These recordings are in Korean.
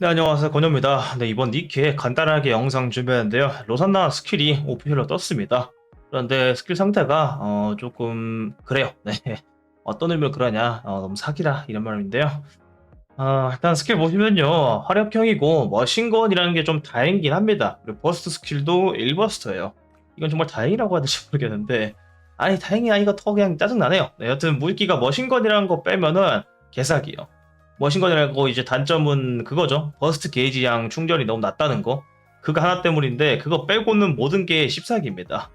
네, 안녕하세요. 권효입니다. 네, 이번 니케 간단하게 영상 준비했는데요. 로산나 스킬이 오피셜로 떴습니다. 그런데 스킬 상태가 어, 조금 그래요. 네. 어떤 의미로 그러냐? 어, 너무 사기라 이런 말인데요. 어, 일단 스킬 보시면요. 화력형이고 머신건이라는 게 좀 다행이긴 합니다. 그리고 버스트 스킬도 1버스트예요. 이건 정말 다행이라고 해야 될지 모르겠는데 아니 다행이 아니가 더 그냥 짜증나네요. 네, 여튼 무기가 머신건이라는 거 빼면은 개사기요. 머신건이라고 이제 단점은 그거죠. 버스트 게이지량 충전이 너무 낮다는 거. 그거 하나 때문인데 그거 빼고는 모든 게 14기입니다.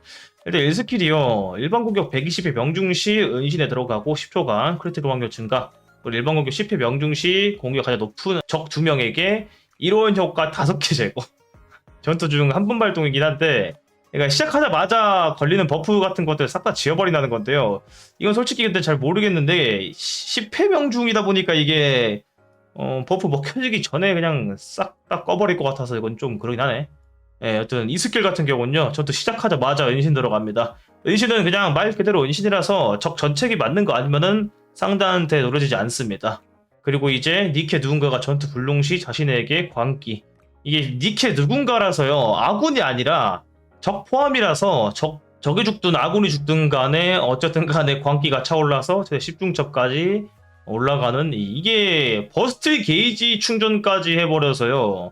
일단 1스킬이요. 일반 공격 120회 명중 시 은신에 들어가고 10초간 크리티컬 확률 증가. 그리고 일반 공격 10회 명중 시 공격 가장 높은 적 2명에게 1호원 효과 5개 제거. 전투 중 한 번 발동이긴 한데 그러니까 시작하자마자 걸리는 버프 같은 것들 싹 다 지워버린다는 건데요. 이건 솔직히 근데 잘 모르겠는데 10회 명중이다 보니까 이게 어, 버프 먹혀지기 전에 그냥 싹 다 꺼버릴 것 같아서 이건 좀 그러긴 하네. 예, 여튼 이 스킬 같은 경우는요. 저도 시작하자마자 은신 들어갑니다. 은신은 그냥 말 그대로 은신이라서 적 전체기 맞는 거 아니면은 상대한테 노려지지 않습니다. 그리고 이제 니케 누군가가 전투 불능 시 자신에게 광기. 이게 니케 누군가라서요. 아군이 아니라 적 포함이라서 적 적이 죽든 아군이 죽든 간에 어쨌든 간에 광기가 차올라서 제 10중첩까지 올라가는 이- 이게 버스트 게이지 충전까지 해버려서요.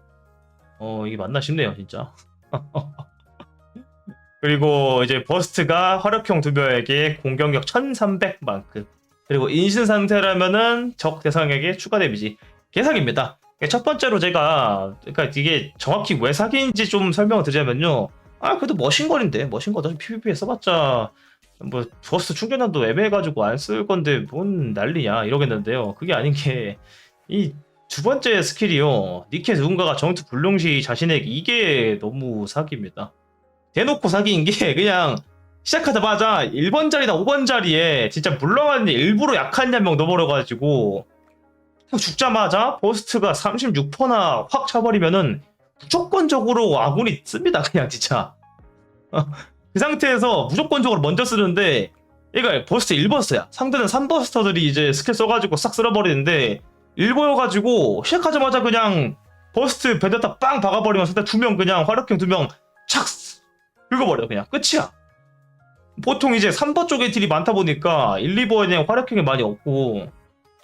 어 이게 맞나 싶네요 진짜. 그리고 이제 버스트가 화력형 두 명에게 공격력 1300만큼 그리고 인신 상태라면은 적 대상에게 추가 데미지 개사기입니다. 첫 번째로 제가 그러니까 이게 정확히 왜 사기인지 좀 설명을 드리자면요. 아 그래도 머신건인데 머신건 어차피 PVP에 써봤자 뭐 버스 충전단도 애매해가지고 안 쓸 건데 뭔 난리냐 이러겠는데요. 그게 아닌 게 이 두 번째 스킬이요. 니케 누군가가 정투 불능시 자신에게 이게 너무 사기입니다. 대놓고 사기인 게 그냥 시작하자마자 1번 자리나 5번 자리에 진짜 물렁한데 일부러 약한 한명 넣어버려가지고 죽자마자 버스트가 36%나 확 차버리면은 무조건적으로 아군이 씁니다 그냥 진짜. 그 상태에서 무조건적으로 먼저 쓰는데 얘가 버스트 1버스트야. 상대는 3버스터들이 이제 스킬 써가지고 싹 쓸어버리는데 1보여가지고 시작하자마자 그냥 버스트 베데타 빵 박아버리면 상대 두명 그냥 화력형 두명착 긁어버려 그냥. 끝이야. 보통 이제 3버 쪽에 딜이 많다 보니까 1, 2버에 그냥 화력형이 많이 없고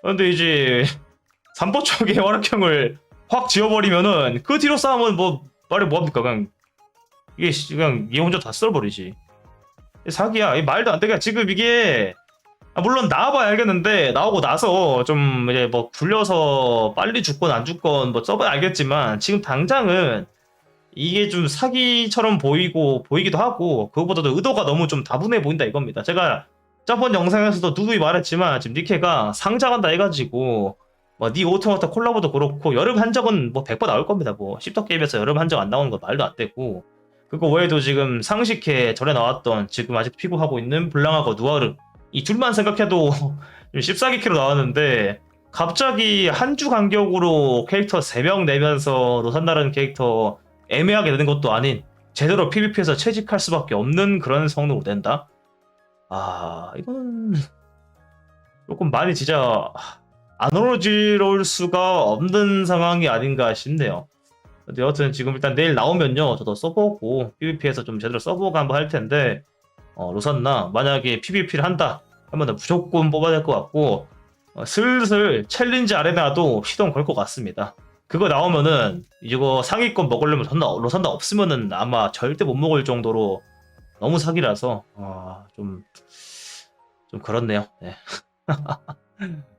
근데 이제 3버 쪽에 화력형을 확 지워버리면은 그 뒤로 싸우면 뭐 말이 뭐합니까? 그냥 이게 씨, 그냥 얘 혼자 다 쓸어버리지. 사기야. 이 말도 안 되게 지금 이게 아, 물론 나와봐야 알겠는데 나오고 나서 좀 이제 뭐 굴려서 빨리 죽건 안 죽건 뭐 써봐야 알겠지만 지금 당장은 이게 좀 사기처럼 보이고 보이기도 하고 그것보다도 의도가 너무 좀 다분해 보인다 이겁니다. 제가 저번 영상에서도 누누이 말했지만 지금 니케가 상장한다 해가지고 뭐니 오토마타 콜라보도 그렇고 여름 한정은 뭐 100번 나올 겁니다. 뭐 씹덕 게임에서 여름 한정 안 나오는 거 말도 안 되고 그거 외에도 지금 상식회 전에 나왔던 지금 아직 피구하고 있는 블랑하고 누아르 이 둘만 생각해도 좀 14기키로 나왔는데 갑자기 한 주 간격으로 캐릭터 3명 내면서 노산다라는 캐릭터 애매하게 되는 것도 아닌 제대로 PVP에서 채집할 수밖에 없는 그런 성능으로 된다? 아 이건 조금 많이 진짜 안 어지러울 수가 없는 상황이 아닌가 싶네요. 근데 여튼 지금 일단 내일 나오면요. 저도 써보고 PVP에서 좀 제대로 써보고 한번 할 텐데 어, 로산나 만약에 PVP를 한다 하면 무조건 뽑아야 될 것 같고 어, 슬슬 챌린지 아레나도 시동 걸 것 같습니다. 그거 나오면은 이거 상위권 먹으려면 로산나, 로산나 없으면은 아마 절대 못 먹을 정도로 너무 사기라서 아, 좀, 좀 그렇네요. 네.